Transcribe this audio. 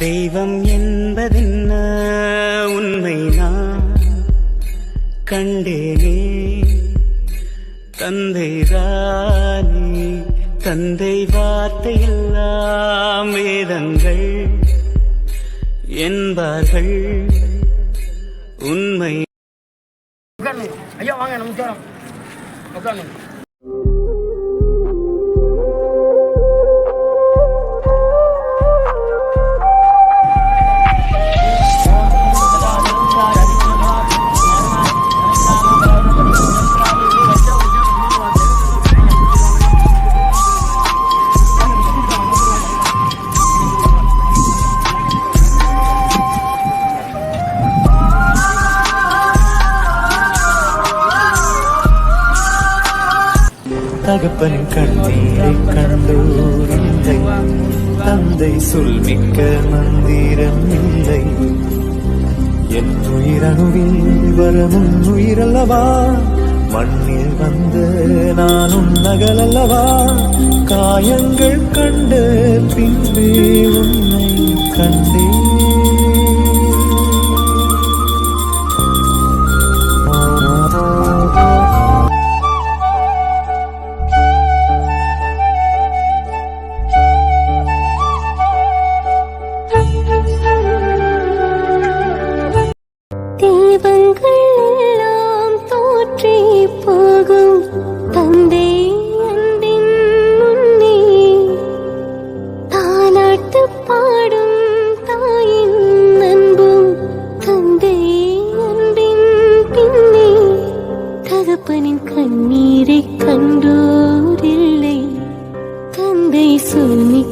தெய்வம் என்பதென்ன? உண்மை நான் கண்டேனே. தந்தை ராணி தந்தை வார்த்தையெல்லாம் வேதங்கள் என்பார்கள். உண்மை ஐயா வாங்க நமஸ்காரம். உட்காந்து தகப்பன் கண்ணீரை கண்டோர் இல்லை. தந்தை சொல்மிக்க மந்திரம் இல்லை. என் உயிரணுவில் வரமும் உயிரல்லவா? மண்ணில் வந்த நானும் நகலல்லவா? காயங்கள் கண்ட பின்பே உன்னை கண்டே தெய்வங்கள் எல்லாம் தோற்றே போகும். தந்தை அன்பின் முன்னே தாலாட்டு பாடும் தாயின் அன்பும் தந்தை அன்பின் பின்னே தகப்பனின் கண்ணீரை கண்டோரில்லை தந்தை சொல்லி